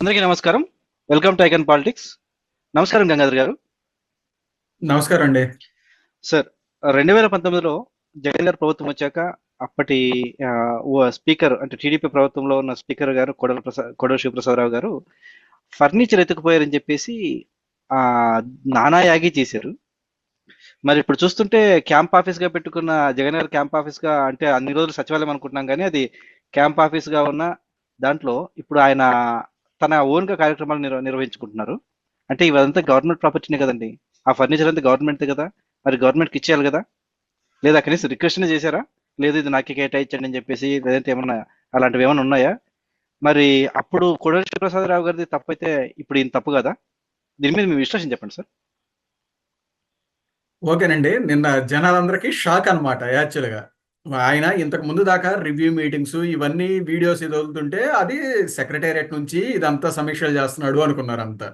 అందరికీ నమస్కారం. Welcome to icon politics నమస్కారం గంగాధర్ గారు. నమస్కారం అండి. సార్ రెండు వేల పంతొమ్మిదిలో జగన్ గారు ప్రభుత్వం వచ్చాక అప్పటి స్పీకర్ అంటే టీడీపీ ప్రభుత్వంలో ఉన్న స్పీకర్ గారు కొడల ప్రసాద్ కొడల శివప్రసాదరావు గారు ఫర్నిచర్ ఎత్తుకుపోయారని చెప్పేసి ఆ నానా యాగి చేశారు. మరి ఇప్పుడు చూస్తుంటే క్యాంప్ ఆఫీస్గా పెట్టుకున్న జగన్ గారు క్యాంప్ ఆఫీస్గా అంటే అన్ని రోజులు సచివాలయం అనుకుంటున్నాం కానీ అది క్యాంప్ ఆఫీస్గా ఉన్న దాంట్లో ఇప్పుడు ఆయన తన ఓన్గా కార్యక్రమాలు నిర్వ నిర్వహించుకుంటున్నారు. అంటే ఇవంతా గవర్నమెంట్ ప్రాపర్టీనే కదండి. ఆ ఫర్నిచర్ అంతా గవర్నమెంట్ కదా. మరి గవర్నమెంట్కి ఇచ్చేయాలి కదా. లేదా కనీసం రిక్వెస్ట్ చేశారా? లేదు ఇది నాకే కేటాయించండి అని చెప్పేసి లేదంటే ఏమన్నా అలాంటివి ఏమైనా ఉన్నాయా? మరి అప్పుడు కొడల రావు గారిది తప్పైతే ఇప్పుడు ఈయన తప్పు కదా? దీని మీద మీ విశ్లేషణ చెప్పండి సార్. ఓకేనండి. నిన్న జనాలందరికీ షాక్ అనమాట యాక్చువల్గా. ఆయన ఇంతకు ముందు దాకా రివ్యూ మీటింగ్స్ ఇవన్నీ వీడియోస్ ఇది వదులుతుంటే అది సెక్రటేరియట్ నుంచి ఇదంతా సమీక్షలు చేస్తున్నాడు అనుకున్నారు అంతా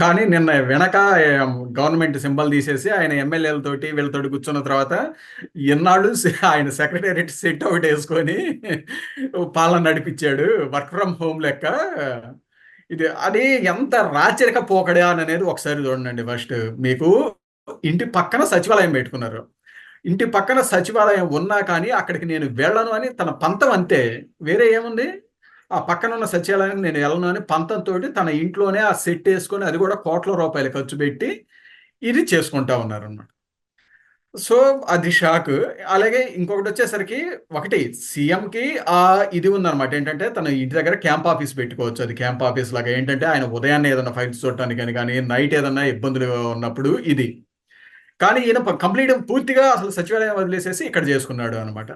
కానీ నిన్న వెనక గవర్నమెంట్ సింబల్ తీసేసి ఆయన ఎమ్మెల్యేలతోటి వీళ్ళతోటి కూర్చున్న తర్వాత ఎన్నాళ్ళు ఆయన సెక్రటేరియట్ సెట్ ఒకటి వేసుకొని పాలన నడిపించాడు. వర్క్ ఫ్రమ్ హోమ్ లెక్క. ఇది అది ఎంత రాచరిక పోకడా అనేది ఒకసారి చూడండి ఫస్ట్. మీకు ఇంటి పక్కన సచివాలయం పెట్టుకున్నారు. ఇంటి పక్కన సచివాలయం ఉన్నా కానీ అక్కడికి నేను వెళ్ళను అని తన పంతం అంతే. వేరే ఏముంది? ఆ పక్కన ఉన్న సచివాలయానికి నేను వెళ్ళను అని పంతంతో తన ఇంట్లోనే ఆ సెట్ వేసుకొని అది కూడా కోట్ల రూపాయలు ఖర్చు పెట్టి ఇది చేసుకుంటా ఉన్నారు అన్నమాట సో అది షాక్. అలాగే ఇంకొకటి వచ్చేసరికి ఒకటి సీఎంకి ఆ ఇది ఉందన్నమాట. ఏంటంటే తన ఇంటి దగ్గర క్యాంప్ ఆఫీస్ పెట్టుకోవచ్చు. అది క్యాంప్ ఆఫీస్ లాగా. ఏంటంటే ఆయన ఉదయాన్నే ఏదైనా ఫైల్స్ చూడటానికి కానీ నైట్ ఏదైనా ఇబ్బందులు ఉన్నప్పుడు ఇది. కానీ ఈయన కంప్లీట్ పూర్తిగా అసలు సచివాలయం వదిలేసేసి ఇక్కడ చేసుకున్నాడు అనమాట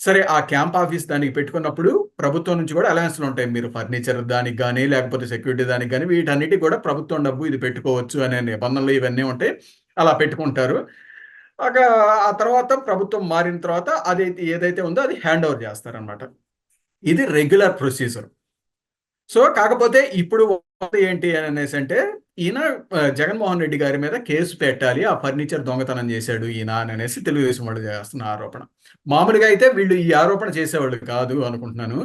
సరే ఆ క్యాంప్ ఆఫీస్ దానికి పెట్టుకున్నప్పుడు ప్రభుత్వం నుంచి కూడా అలయన్స్లు ఉంటాయి. మీరు ఫర్నిచర్ దానికి కానీ లేకపోతే సెక్యూరిటీ దానికి కానీ వీటన్నిటి కూడా ప్రభుత్వం డబ్బు ఇది పెట్టుకోవచ్చు అనే నిబంధనలు ఇవన్నీ ఉంటాయి అలా పెట్టుకుంటారు. ఒక ఆ తర్వాత ప్రభుత్వం మారిన తర్వాత అది ఏదైతే ఉందో అది హ్యాండ్ ఓవర్ చేస్తారనమాట ఇది రెగ్యులర్ ప్రొసీజర్ సో కాకపోతే ఇప్పుడు ఏంటి అని అనేసి అంటే ఈయన జగన్మోహన్ రెడ్డి గారి మీద కేసు పెట్టాలి ఆ ఫర్నిచర్ దొంగతనం చేశాడు ఈయన అని అనేసి తెలుగుదేశం వాళ్ళు చేస్తున్న ఆరోపణ. మామూలుగా అయితే వీళ్ళు ఈ ఆరోపణ చేసేవాళ్ళు కాదు అనుకుంటున్నాను.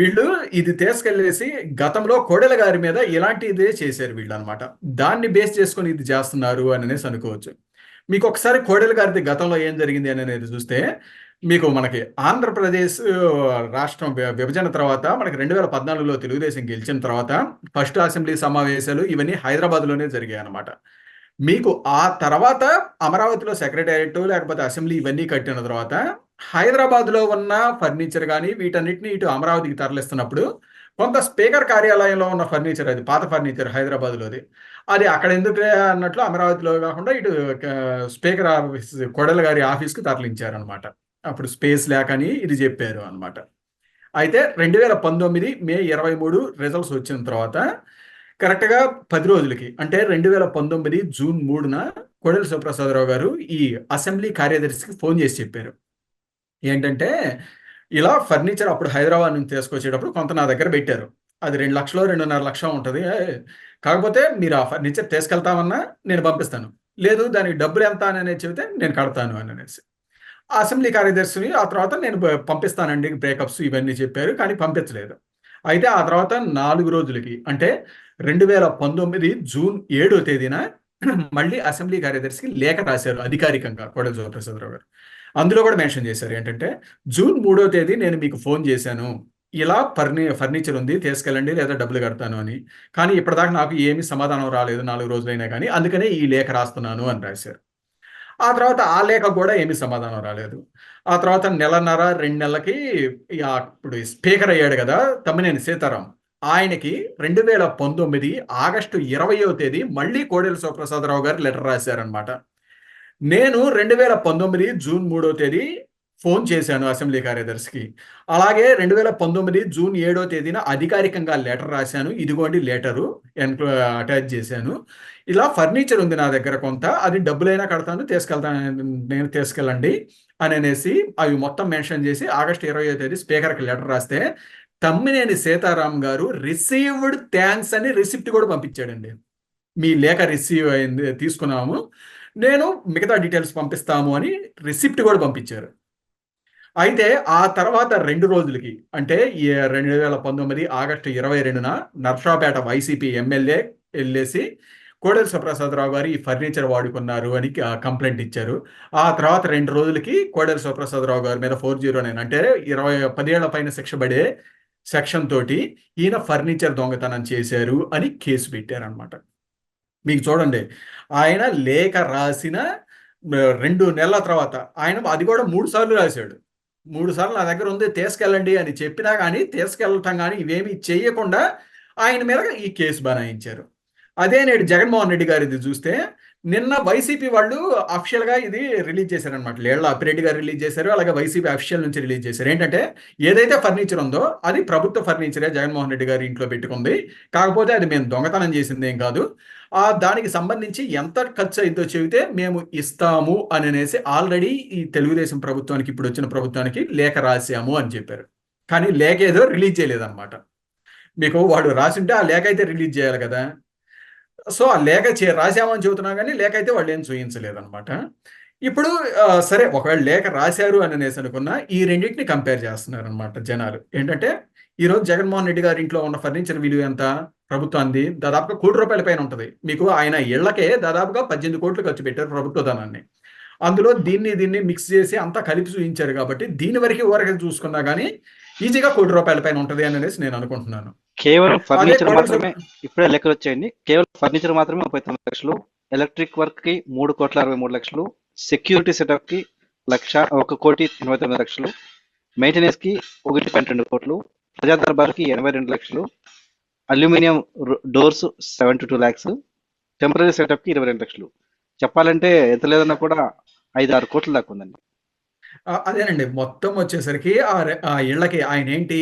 వీళ్ళు ఇది తీసుకెళ్ళేసి గతంలో కోడెల గారి మీద ఇలాంటిదే చేశారు వీళ్ళు అనమాట దాన్ని బేస్ చేసుకొని ఇది చేస్తున్నారు అని అనేసి అనుకోవచ్చు. మీకు ఒకసారి కోడెల గారిది గతంలో ఏం జరిగింది అని అనేది చూస్తే మీకు మనకి ఆంధ్రప్రదేశ్ రాష్ట్రం విభజన తర్వాత మనకి రెండు వేల పద్నాలుగులో తెలుగుదేశం గెలిచిన తర్వాత ఫస్ట్ అసెంబ్లీ సమావేశాలు ఇవన్నీ హైదరాబాద్లోనే జరిగాయి అనమాట మీకు ఆ తర్వాత అమరావతిలో సెక్రటేరియట్ లేకపోతే అసెంబ్లీ ఇవన్నీ కట్టిన తర్వాత హైదరాబాద్లో ఉన్న ఫర్నిచర్ కానీ వీటన్నిటిని ఇటు అమరావతికి తరలిస్తున్నప్పుడు కొంత స్పీకర్ కార్యాలయంలో ఉన్న ఫర్నిచర్ అది పాత ఫర్నిచర్ హైదరాబాద్లోది. అది అక్కడ ఎందుకు అన్నట్లు అమరావతిలో కాకుండా ఇటు స్పీకర్ ఆఫీస్ కొడల గారి ఆఫీస్కి తరలించారనమాట అప్పుడు స్పేస్ లేకని ఇది చెప్పారు అనమాట అయితే రెండు వేల పంతొమ్మిది మే ఇరవై మూడు రిజల్ట్స్ వచ్చిన తర్వాత కరెక్ట్గా పది రోజులకి అంటే రెండు వేల పంతొమ్మిది జూన్ మూడున కొడెల సుప్రసాదరావు గారు ఈ అసెంబ్లీ కార్యదర్శికి ఫోన్ చేసి చెప్పారు. ఏంటంటే ఇలా ఫర్నిచర్ అప్పుడు హైదరాబాద్ నుంచి తీసుకొచ్చేటప్పుడు కొంత నా దగ్గర పెట్టారు. అది రెండు లక్షలు రెండున్నర లక్ష ఉంటుంది. కాకపోతే మీరు ఆ ఫర్నిచర్ తీసుకెళ్తామన్నా నేను పంపిస్తాను. లేదు దానికి డబ్బులు ఎంత అని అనేది చెబితే నేను కడతాను అని అనేసి. అసెంబ్లీ కార్యదర్శిని ఆ తర్వాత నేను పంపిస్తానండి బ్రేకప్స్ ఇవన్నీ చెప్పారు కానీ పంపించలేదు. అయితే ఆ తర్వాత నాలుగు రోజులకి అంటే రెండు వేల పంతొమ్మిది జూన్ ఏడో తేదీన మళ్ళీ అసెంబ్లీ కార్యదర్శికి లేఖ రాశారు అధికారికంగా కోడెల శివప్రసాదరావు గారు. అందులో కూడా మెన్షన్ చేశారు ఏంటంటే జూన్ మూడో తేదీ నేను మీకు ఫోన్ చేశాను. ఇలా ఫర్ని ఫర్నిచర్ ఉంది తీసుకెళ్ళండి లేదా డబ్బులు కడతాను అని. కానీ ఇప్పటిదాకా నాకు ఏమీ సమాధానం రాలేదు నాలుగు రోజులైనా కానీ అందుకనే ఈ లేఖ రాస్తున్నాను అని రాశారు. ఆ తర్వాత ఆ లేఖ కూడా ఏమీ సమాధానం రాలేదు. ఆ తర్వాత నెలన్నర రెండు నెలలకి ఈ ఇప్పుడు స్పీకర్ అయ్యాడు కదా తమ్మినేని సీతారాం. ఆయనకి రెండు వేల పంతొమ్మిది ఆగస్టు ఇరవయో తేదీ మళ్ళీ కోడెల శివప్రసాదరావు గారు లెటర్ రాశారనమాట నేను రెండు వేల పంతొమ్మిది జూన్ మూడో తేదీ ఫోన్ చేశాను అసెంబ్లీ కార్యదర్శికి. అలాగే రెండు వేల పంతొమ్మిది జూన్ ఏడో తేదీన అధికారికంగా లెటర్ రాశాను. ఇదిగోండి లెటరు ఎన్క్లో అటాచ్ చేశాను. ఇలా ఫర్నిచర్ ఉంది నా దగ్గర కొంత అది డబ్బులైనా కడతాను తీసుకెళ్తాను నేను తీసుకెళ్ళండి అని అనేసి అవి మొత్తం మెన్షన్ చేసి ఆగస్టు ఇరవయో తేదీ స్పీకర్కి లెటర్ రాస్తే తమ్మినేని సీతారాం గారు రిసీవ్డ్ థ్యాంక్స్ అని రిసిప్ట్ కూడా పంపించాడండి. మీ లేఖ రిసీవ్ అయింది తీసుకున్నాము. నేను మిగతా డీటెయిల్స్ పంపిస్తాము అని రిసిప్ట్ కూడా పంపించారు. అయితే ఆ తర్వాత రెండు రోజులకి అంటే రెండు వేల పంతొమ్మిది ఆగస్టు ఇరవై రెండున నర్సాపేట వైసీపీ ఎమ్మెల్యే వెళ్ళేసి కోడెల సుప్రసాదరావు గారు ఈ ఫర్నిచర్ వాడుకున్నారు అని కంప్లైంట్ ఇచ్చారు. ఆ తర్వాత రెండు రోజులకి కోడెల సుప్రసాదరావు గారి మీద ఫోర్ జీరో నైన్ అంటే ఇరవై పదేళ్ళ పైన శిక్ష పడే సెక్షన్ తోటి ఈయన ఫర్నిచర్ దొంగతనం చేశారు అని కేసు పెట్టారనమాట మీకు చూడండి ఆయన లేఖ రాసిన రెండు నెలల తర్వాత ఆయన అది కూడా మూడు సార్లు రాశాడు. మూడు సార్లు నా దగ్గర ఉంది తీసుకెళ్ళండి అని చెప్పినా కానీ తీసుకెళ్ళటం కానీ ఇవేమి చేయకుండా ఆయన మీద ఈ కేసు బనాయించారు. అదే నేడు జగన్మోహన్ రెడ్డి గారిది చూస్తే నిన్న వైసీపీ వాళ్ళు అఫీషియల్గా ఇది రిలీజ్ చేశారనమాట లేళ్ళ అప్పిరెడ్డి గారు రిలీజ్ చేశారు అలాగే వైసీపీ అఫీషియల్ నుంచి రిలీజ్ చేశారు. ఏంటంటే ఏదైతే ఫర్నిచర్ ఉందో అది ప్రభుత్వ ఫర్నిచరే జగన్మోహన్ రెడ్డి గారి ఇంట్లో పెట్టుకుంది. కాకపోతే అది మేము దొంగతనం చేసింది ఏం కాదు. ఆ దానికి సంబంధించి ఎంత ఖర్చు అయిందో చెబితే మేము ఇస్తాము అని అనేసి ఆల్రెడీ ఈ తెలుగుదేశం ప్రభుత్వానికి ఇప్పుడు వచ్చిన ప్రభుత్వానికి లేఖ రాసాము అని చెప్పారు. కానీ లేఖ ఏదో రిలీజ్ చేయలేదన్నమాట. మీకు వాడు రాసింటే ఆ లేఖ అయితే రిలీజ్ చేయాలి కదా. సో ఆ లేఖ చే రాశామని చెబుతున్నా కానీ లేఖ అయితే వాళ్ళు ఏం చూపించలేదన్నమాట ఇప్పుడు సరే ఒకవేళ లేఖ రాశారు అని అనేసి అనుకున్నా ఈ రెండింటిని కంపేర్ చేస్తున్నారు అనమాట జనాలు. ఏంటంటే ఈరోజు జగన్మోహన్ రెడ్డి గారి ఇంట్లో ఉన్న ఫర్నిచర్ విలువ ఎంత? ప్రభుత్వానికి దాదాపుగా కోటి రూపాయల పైన ఉంటుంది. మీకు ఆయన ఇళ్ళకే దాదాపుగా పద్దెనిమిది కోట్లు ఖర్చు పెట్టారు ప్రభుత్వ ధనాన్ని. అందులో దీన్ని దీన్ని మిక్స్ చేసి అంతా కలిపి చూపించారు కాబట్టి దీని వరకు ఊరక చూసుకున్నా కానీ ఈజీగా కోటి రూపాయల పైన ఉంటుంది అని అనేసి నేను అనుకుంటున్నాను. కేవలం ఫర్నిచర్ మాత్రమే ఇప్పుడే లెక్కలు వచ్చాయండి. కేవలం ఫర్నిచర్ మాత్రమే ముప్పై తొమ్మిది లక్షలు ఎలక్ట్రిక్ వర్క్కి మూడు కోట్ల అరవై మూడు లక్షలు సెక్యూరిటీ సెటప్కి లక్ష ఒక కోటి ఎనభై తొమ్మిది లక్షలు మెయింటెనెన్స్కి ఒకటి పాయింట్ రెండు కోట్లు ప్రజా దర్బార్కి ఎనభై రెండు లక్షలు aluminium doors seventy two lakhs temporary సెటప్కి ఇరవై రెండు లక్షలు. చెప్పాలంటే ఎంత లేదన్నా కూడా ఐదు ఆరు కోట్ల దాకా ఉందండి. అదేనండి. మొత్తం వచ్చేసరికి ఆ రె- ఆ ఇళ్ళకి ఆయన ఏంటి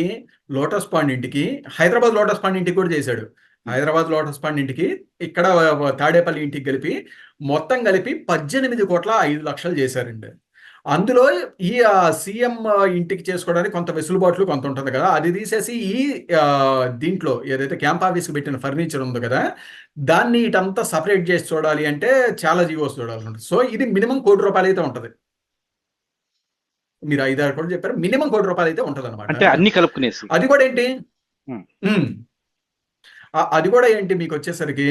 లోటస్ పాండ్ ఇంటికి హైదరాబాద్ లోటస్ పాండ్ ఇంటికి కూడా చేశాడు. హైదరాబాద్ లోటస్ పాండ్ ఇంటికి ఇక్కడ తాడేపల్లి ఇంటికి కలిపి మొత్తం కలిపి పద్దెనిమిది కోట్ల ఐదు లక్షలు చేశారండి. అందులో ఈ సీఎం ఇంటికి చేసుకోవడానికి కొంత వెసులుబాట్లు కొంత ఉంటుంది కదా. అది తీసేసి ఈ ఆ, దీంట్లో ఏదైతే క్యాంప్ ఆఫీస్కి పెట్టిన ఫర్నిచర్ ఉంది కదా దాన్ని ఇటంతా సపరేట్ చేసి చూడాలి అంటే చాలా జీవోస్ చూడాలి సో ఇది మినిమం కోటి రూపాయలు అయితే ఉంటుంది. మీరు ఐదారు కోట్లు చెప్పారు. మినిమం కోటి రూపాయలు అయితే ఉంటుంది అంటే అన్ని కలుపుకునేసి. అది కూడా ఏంటి? అది కూడా ఏంటి మీకు వచ్చేసరికి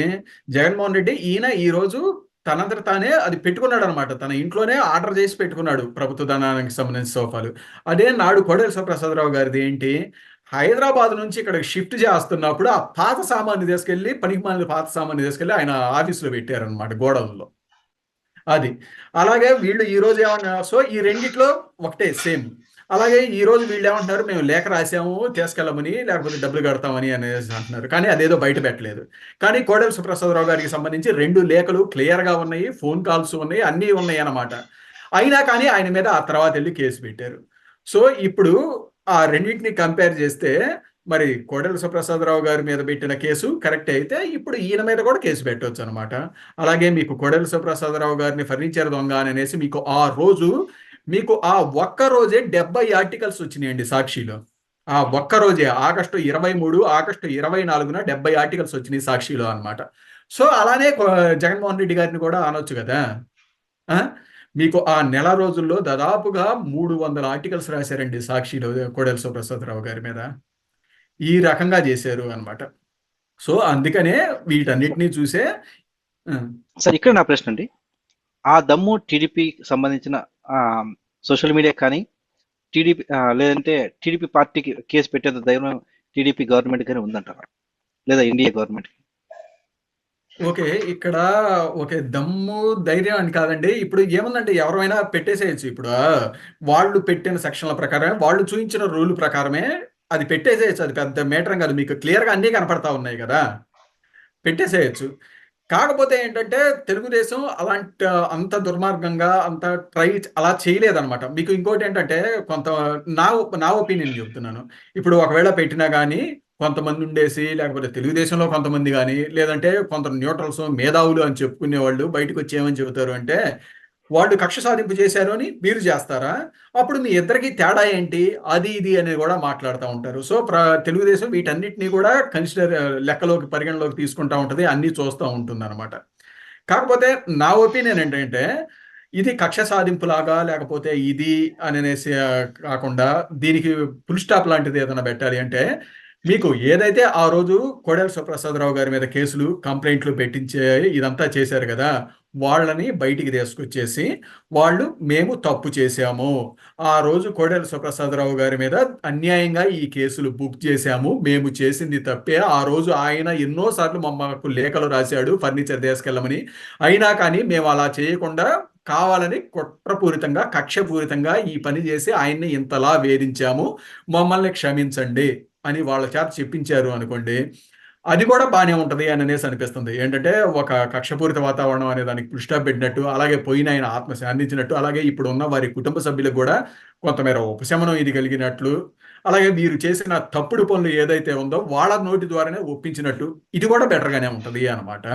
జగన్మోహన్ రెడ్డి ఈయన ఈ రోజు తనంతట తానే అది పెట్టుకున్నాడు అనమాట తన ఇంట్లోనే ఆర్డర్ చేసి పెట్టుకున్నాడు ప్రభుత్వ ధనానికి సంబంధించిన సోఫాలు. అదే నాడు కోడెల శివప్రసాదరావు గారిది ఏంటి? హైదరాబాద్ నుంచి ఇక్కడ షిఫ్ట్ చేస్తున్నప్పుడు ఆ పాత సామాన్ని తీసుకెళ్ళి పనికి మాలిన పాత సామాన్ని తీసుకెళ్ళి ఆయన ఆఫీసులో పెట్టారనమాట గోడౌన్లో. అది. అలాగే వీళ్ళు ఈ రోజు ఏమన్నా సో ఈ రెండిట్లో ఒకటే సేమ్. అలాగే ఈ రోజు వీళ్ళు ఏమంటున్నారు మేము లేఖ రాసాము తీసుకెళ్ళమని లేకపోతే డబ్బులు కడతామని అనేసి అంటున్నారు. కానీ అదేదో బయట పెట్టలేదు. కానీ కోడెల సుప్రసాదరావు గారికి సంబంధించి రెండు లేఖలు క్లియర్గా ఉన్నాయి ఫోన్ కాల్స్ ఉన్నాయి అన్నీ ఉన్నాయి అన్నమాట. అయినా కానీ ఆయన మీద ఆ తర్వాత వెళ్ళి కేసు పెట్టారు. సో ఇప్పుడు ఆ రెండింటిని కంపేర్ చేస్తే మరి కోడెల సుప్రసాదరావు గారి మీద పెట్టిన కేసు కరెక్ట్ అయితే ఇప్పుడు ఈయన మీద కూడా కేసు పెట్టవచ్చు అనమాట అలాగే మీకు కోడెల సుప్రసాదరావు గారిని ఫర్నిచర్ దొంగ అని అనేసి మీకు ఆ రోజు మీకు ఆ ఒక్క రోజే డెబ్బై ఆర్టికల్స్ వచ్చినాయండి సాక్షిలో. ఆ ఒక్క రోజే ఆగస్టు ఇరవై మూడు ఆగస్టు ఇరవై నాలుగున డెబ్బై ఆర్టికల్స్ వచ్చినాయి సాక్షిలో అనమాట సో అలానే జగన్మోహన్ రెడ్డి గారిని కూడా అనొచ్చు కదా. మీకు ఆ నెల రోజుల్లో దాదాపుగా మూడు వందల ఆర్టికల్స్ రాశారండి సాక్షిలో కోడెల సుప్రసాదరావు గారి మీద. ఈ రకంగా చేశారు అన్నమాట. సో అందుకనే వీటన్నిటినీ చూసే సార్ ఇక్కడ నా ప్రశ్న అండి. ఆ దమ్ము టీడీపీ సంబంధించిన సోషల్ మీడియా కానీ టీడీపీ లేదంటే టీడీపీ పార్టీకి కేసు పెట్టేంత ధైర్యం టీడీపీ గవర్నమెంట్ కానీ ఉందంటారా? లేదా ఇండియా గవర్నమెంట్ ఓకే ఇక్కడ ఓకే దమ్ము ధైర్యం అని కాదండి. ఇప్పుడు ఏముందంటే ఎవరైనా పెట్టేసేయచ్చు. ఇప్పుడు వాళ్ళు పెట్టిన సెక్షన్ల ప్రకారం వాళ్ళు చూపించిన రూల్ ప్రకారమే అది పెట్టేసేయచ్చు. అది పెద్ద మేటర్ కాదు. మీకు క్లియర్గా అన్నీ కనపడతా ఉన్నాయి కదా. పెట్టేసేయచ్చు. కాకపోతే ఏంటంటే తెలుగుదేశం అలాంటి అంత దుర్మార్గంగా అంత ట్రై అలా చేయలేదన్నమాట. మీకు ఇంకోటి ఏంటంటే కొంత నా నా ఒపీనియన్ చెప్తున్నాను. ఇప్పుడు ఒకవేళ పెట్టినా కానీ కొంతమంది ఉండేసి లేకపోతే తెలుగుదేశంలో కొంతమంది కానీ లేదంటే కొంత న్యూట్రల్స్ మేధావులు అని చెప్పుకునే వాళ్ళు బయటకు వచ్చి ఏమని చెబుతారు అంటే వాళ్ళు కక్ష సాధింపు చేశారు అని మీరు చేస్తారా? అప్పుడు మీ ఇద్దరికి తేడా ఏంటి? అది ఇది అనేది కూడా మాట్లాడుతూ ఉంటారు. సో ప్ర తెలుగుదేశం వీటన్నిటిని కూడా కన్సిడర్ లెక్కలోకి పరిగణలోకి తీసుకుంటా ఉంటుంది అన్నీ చూస్తూ ఉంటుంది అనమాట కాకపోతే నా ఒపీనియన్ ఏంటంటే ఇది కక్ష సాధింపులాగా లేకపోతే ఇది అని అనేసి కాకుండా దీనికి ఫుల్ స్టాప్ లాంటిది ఏదైనా పెట్టాలి అంటే మీకు ఏదైతే ఆ రోజు కోడెల సుప్రసాదరావు గారి మీద కేసులు కంప్లైంట్లు పెట్టించే ఇదంతా చేశారు కదా వాళ్ళని బయటికి తీసుకొచ్చేసి వాళ్ళు మేము తప్పు చేశాము. ఆ రోజు కోడెల సుప్రసాదరావు గారి మీద అన్యాయంగా ఈ కేసులు బుక్ చేశాము. మేము చేసింది తప్పే. ఆ రోజు ఆయన ఎన్నోసార్లు మమ్మకు లేఖలు రాశాడు ఫర్నిచర్ తీసుకెళ్ళమని. అయినా కానీ మేము అలా చేయకుండా కావాలని కుట్రపూరితంగా కక్షపూరితంగా ఈ పని చేసి ఆయన్ని ఇంతలా వేధించాము. మమ్మల్ని క్షమించండి అని వాళ్ళ చేత చెప్పించారు అనుకోండి. అది కూడా బాగానే ఉంటుంది అని అనేసి అనిపిస్తుంది. ఏంటంటే ఒక కక్షపూరిత వాతావరణం అనే దానికి దృష్టి పెట్టినట్టు అలాగే పోయిన ఆయన ఆత్మ శాంతించినట్టు అలాగే ఇప్పుడు ఉన్న వారి కుటుంబ సభ్యులకు కూడా కొంతమేర ఉపశమనం ఇది కలిగినట్లు అలాగే మీరు చేసిన తప్పుడు పనులు ఏదైతే ఉందో వాళ్ళ నోటి ద్వారానే ఒప్పించినట్టు ఇది కూడా బెటర్గానే ఉంటుంది అనమాట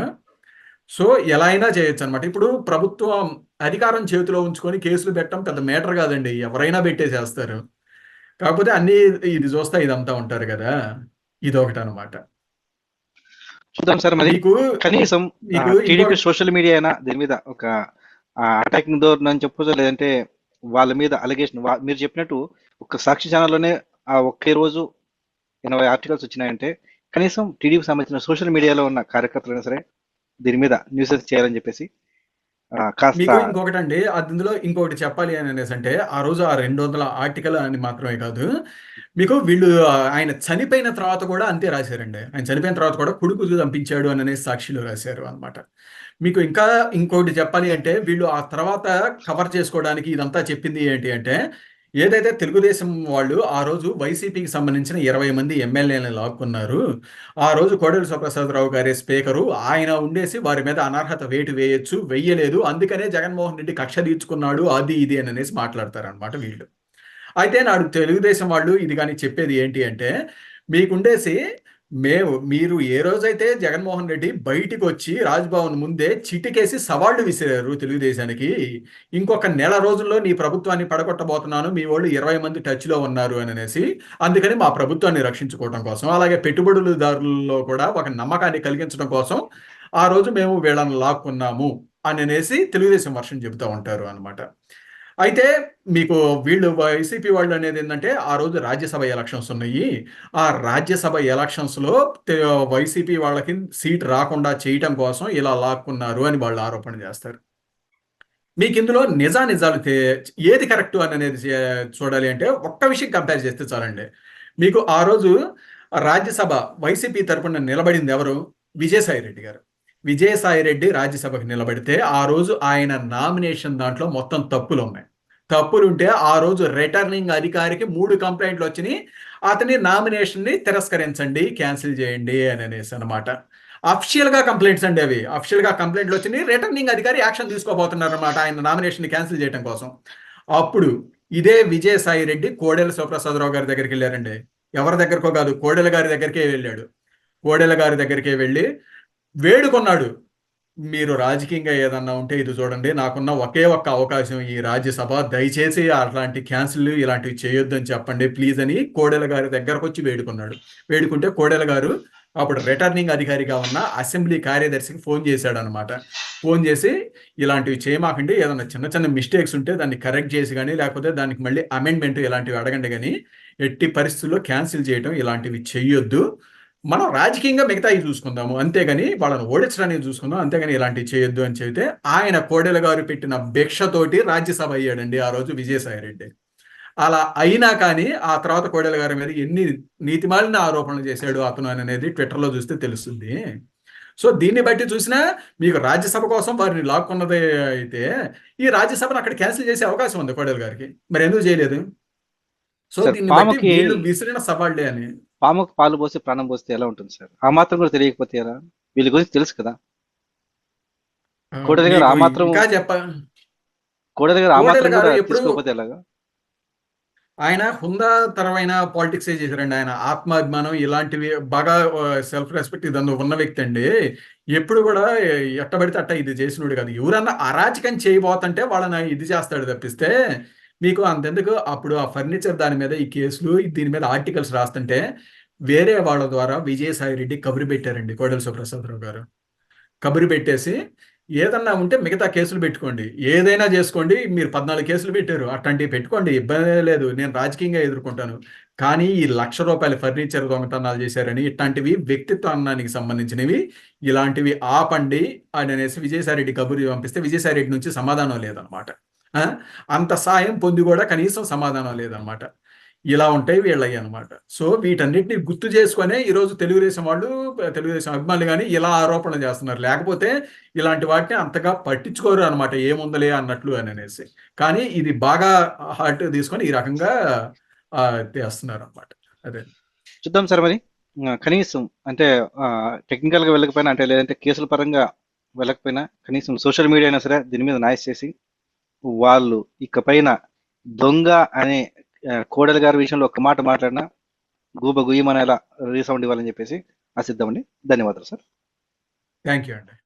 సో ఎలా అయినా చేయొచ్చు అనమాట ఇప్పుడు ప్రభుత్వం అధికారం చేతిలో ఉంచుకొని కేసులు పెట్టడం పెద్ద మేటర్ కాదండి. ఎవరైనా పెట్టేసేస్తారు. కాకపోతే అన్ని ఇది చూస్తా ఇదంతా ఉంటారు కదా. ఇదొకటి అనమాట చూద్దాం సార్ మరి. కనీసం టీడీపీ సోషల్ మీడియా అయినా దీని మీద ఒక అటాకింగ్ ధోరణి అని చెప్పొచ్చు? లేదంటే వాళ్ళ మీద అలిగేషన్ మీరు చెప్పినట్టు ఒక సాక్షి ఛానల్లోనే ఆ ఒకే రోజు ఎనభై ఆర్టికల్స్ వచ్చినాయంటే కనీసం టీడీపీ సంబంధించిన సోషల్ మీడియాలో ఉన్న కార్యకర్తలైనా సరే దీని మీద న్యూస్ చేయాలని చెప్పేసి కాస్త మీకు ఇంకొకటి అండి అందులో ఇంకొకటి చెప్పాలి అని అనేసి అంటే ఆ రోజు ఆ రెండు వందల ఆర్టికల్ అని మాత్రమే కాదు మీకు వీళ్ళు ఆయన చనిపోయిన తర్వాత కూడా అంతే రాశారండి. ఆయన చనిపోయిన తర్వాత కూడా కొడుకు చంపించాడు అని అనేసి సాక్షిలో రాశారు అన్నమాట. మీకు ఇంకా ఇంకోటి చెప్పాలి అంటే వీళ్ళు ఆ తర్వాత కవర్ చేసుకోవడానికి ఇదంతా చెప్పింది ఏంటి అంటే ఏదైతే తెలుగుదేశం వాళ్ళు ఆ రోజు వైసీపీకి సంబంధించిన ఇరవై మంది ఎమ్మెల్యేలను లాక్కున్నారు ఆ రోజు కోడెల సుప్రసాదరావు గారే స్పీకరు. ఆయన ఉండేసి వారి మీద అనర్హత వేటు వేయొచ్చు వెయ్యలేదు అందుకనే జగన్మోహన్ రెడ్డి కక్ష తీర్చుకున్నాడు అది ఇది అని అనేసి మాట్లాడతారు అనమాట వీళ్ళు. అయితే నాడు తెలుగుదేశం వాళ్ళు ఇది కానీ చెప్పేది ఏంటి అంటే మీకుండేసి మేము మీరు ఏ రోజైతే జగన్మోహన్ రెడ్డి బయటికి వచ్చి రాజ్భవన్ ముందే చిటికేసి సవాళ్ళు విసిరారు తెలుగుదేశానికి ఇంకొక నెల రోజుల్లో నీ ప్రభుత్వాన్ని పడగొట్టబోతున్నాను మీ వాళ్ళు ఇరవై మంది టచ్లో ఉన్నారు అని అనేసి అందుకని మా ప్రభుత్వాన్ని రక్షించుకోవడం కోసం అలాగే పెట్టుబడులదారుల్లో కూడా ఒక నమ్మకాన్ని కలిగించడం కోసం ఆ రోజు మేము వీళ్ళని లాక్కున్నాము అని అనేసి తెలుగుదేశం వర్షం చెబుతూ ఉంటారు అనమాట అయితే మీకు వీళ్ళు వైసీపీ వాళ్ళు అనేది ఏంటంటే ఆ రోజు రాజ్యసభ ఎలక్షన్స్ ఉన్నాయి. ఆ రాజ్యసభ ఎలక్షన్స్లో వైసీపీ వాళ్ళకి సీట్ రాకుండా చేయటం కోసం ఇలా లాక్కున్నారు అని వాళ్ళు ఆరోపణ చేస్తారు. మీకు ఇందులో నిజా నిజాలు ఏది కరెక్ట్ అని అనేది చే- చూడాలి అంటే ఒక్క విషయం కంపేర్ చేస్తే చాలండి. మీకు ఆ రోజు రాజ్యసభ వైసీపీ తరపున నిలబడింది ఎవరు? విజయసాయి రెడ్డి గారు. విజయసాయి రెడ్డి రాజ్యసభకు నిలబడితే ఆ రోజు ఆయన నామినేషన్ దాంట్లో మొత్తం తప్పులు ఉన్నాయి తప్పులు ఉంటే ఆ రోజు రిటర్నింగ్ అధికారికి మూడు కంప్లైంట్లు వచ్చినాయి. అతని నామినేషన్ని తిరస్కరించండి క్యాన్సిల్ చేయండి అని అనేసి అనమాట అఫిషియల్గా కంప్లైంట్స్ అండి అవి. అఫిషియల్గా కంప్లైంట్లు వచ్చినాయి. రిటర్నింగ్ అధికారి యాక్షన్ తీసుకోబోతున్నారు అనమాట ఆయన నామినేషన్ని క్యాన్సిల్ చేయడం కోసం. అప్పుడు ఇదే విజయసాయి రెడ్డి కోడెల శివప్రసాదరావు గారి దగ్గరికి వెళ్ళారండి. ఎవరి దగ్గరకో కాదు కోడెల గారి దగ్గరికే వెళ్ళాడు. కోడెల గారి దగ్గరికే వెళ్ళి వేడుకొన్నాడు. మీరు రాజకీయంగా ఏదన్నా ఉంటే ఇది చూడండి నాకున్న ఒకే ఒక్క అవకాశం ఈ రాజ్యసభ. దయచేసి అట్లాంటి క్యాన్సిల్ ఇలాంటివి చేయొద్దని చెప్పండి ప్లీజ్ అని కోడెల గారి దగ్గరకు వచ్చి వేడుకున్నాడు. వేడుకుంటే కోడెల గారు అప్పుడు రిటర్నింగ్ అధికారిగా ఉన్న అసెంబ్లీ కార్యదర్శికి ఫోన్ చేశాడు అనమాట ఫోన్ చేసి ఇలాంటివి చేయమాకండి ఏదైనా చిన్న చిన్న మిస్టేక్స్ ఉంటే దాన్ని కరెక్ట్ చేసి కానీ లేకపోతే దానికి మళ్ళీ అమెండ్మెంట్ ఇలాంటివి అడగండి కానీ ఎట్టి పరిస్థితుల్లో క్యాన్సిల్ చేయడం ఇలాంటివి చెయ్యొద్దు. మనం రాజకీయంగా మిగతాయి చూసుకుందాము. అంతేగాని వాళ్ళని ఓడించడానికి చూసుకుందాం. అంతేగాని ఇలాంటివి చేయొద్దు అని చెబితే ఆయన కోడెల గారు పెట్టిన భిక్షతోటి రాజ్యసభ అయ్యాడండి ఆ రోజు విజయసాయి రెడ్డి. అలా అయినా కానీ ఆ తర్వాత కోడెల గారి మీద ఎన్ని నీతిమాలిన ఆరోపణలు చేశాడు అతను అని అనేది ట్విట్టర్లో చూస్తే తెలుస్తుంది. సో దీన్ని బట్టి చూసినా మీకు రాజ్యసభ కోసం వారిని లాక్కున్నదే అయితే ఈ రాజ్యసభను అక్కడ క్యాన్సిల్ చేసే అవకాశం ఉంది కోడెల గారికి. మరి ఎందుకు చేయలేదు? సో దీన్ని బట్టి వీళ్ళు విసిరిన సవాళ్ళే అని. పాముకు పాలు పోసి ప్రాణం పోస్తే ఎలా ఉంటుంది సార్? ఆ మాత్రం కూడా తెలియకపోతే ఎలా? వీళ్ళ గురించి తెలుసు కదా. కోడెల గారు ఆ మాత్రం- కోడ దగ్గర ఆ మాత్రం కూడా తీసుకోకపోతే ఎలాగా? ఆయన హుందాతరమైన పాలిటిక్స్ చేశారండి ఆయన? ఆత్మాభిమానం ఇలాంటివి బాగా సెల్ఫ్ రెస్పెక్ట్ ఇదంతా ఉన్న వ్యక్తి అండి. ఎప్పుడు కూడా ఎట్టబడితే అట్ట ఇది చేసినోడు కాదు. ఎవరన్నా అరాచకం చేయబోతుంటే వాళ్ళని ఇది చేస్తాడు తప్పిస్తే మీకు అంతెందుకు? అప్పుడు ఆ ఫర్నిచర్ దాని మీద ఈ కేసులు దీని మీద ఆర్టికల్స్ రాస్తుంటే వేరే వాళ్ళ ద్వారా విజయసాయి రెడ్డి కబురు పెట్టారండి కోడెల సుప్రసాదరావు గారు. కబురు పెట్టేసి ఏదన్నా ఉంటే మిగతా కేసులు పెట్టుకోండి. ఏదైనా చేసుకోండి. మీరు పద్నాలుగు కేసులు పెట్టారు. అట్లాంటివి పెట్టుకోండి. ఇబ్బంది లేదు. నేను రాజకీయంగా ఎదుర్కొంటాను. కానీ ఈ లక్ష రూపాయల ఫర్నిచర్ దొంగతనాలు చేశారని ఇట్లాంటివి వ్యక్తిత్వానికి సంబంధించినవి ఇలాంటివి ఆపండి అని అనేసి విజయసాయిరెడ్డి కబురు పంపిస్తే విజయసాయిరెడ్డి నుంచి సమాధానం లేదనమాట. అంత సాయం పొంది కూడా కనీసం సమాధానం లేదనమాట. ఇలా ఉంటాయి వీళ్ళవి అనమాట సో వీటన్నిటిని గుర్తు చేసుకునే ఈరోజు తెలుగుదేశం వాళ్ళు తెలుగుదేశం అభిమానులు కానీ ఇలా ఆరోపణలు చేస్తున్నారు. లేకపోతే ఇలాంటి వాటిని అంతగా పట్టించుకోరు అనమాట ఏముందలే అన్నట్లు అని అనేసి. కానీ ఇది బాగా హార్ట్ తీసుకొని ఈ రకంగా చేస్తున్నారు అనమాట అదే. చూద్దాం సార్ మరి. కనీసం అంటే టెక్నికల్గా వెళ్ళకపోయినా అంటే లేదంటే కేసుల పరంగా వెళ్ళకపోయినా కనీసం సోషల్ మీడియా అయినా సరే దీని మీద నాయస్ చేసి వాళ్ళు ఇకపైన దొంగ అనే కోడలి గారి విషయంలో ఒక మాట మాట్లాడినా గూబ గుయ్యమనేలా రీసౌండ్ ఇవ్వాలని చెప్పేసి ఆశిద్దామండి. ధన్యవాదాలు సార్. థ్యాంక్ యూ అండి.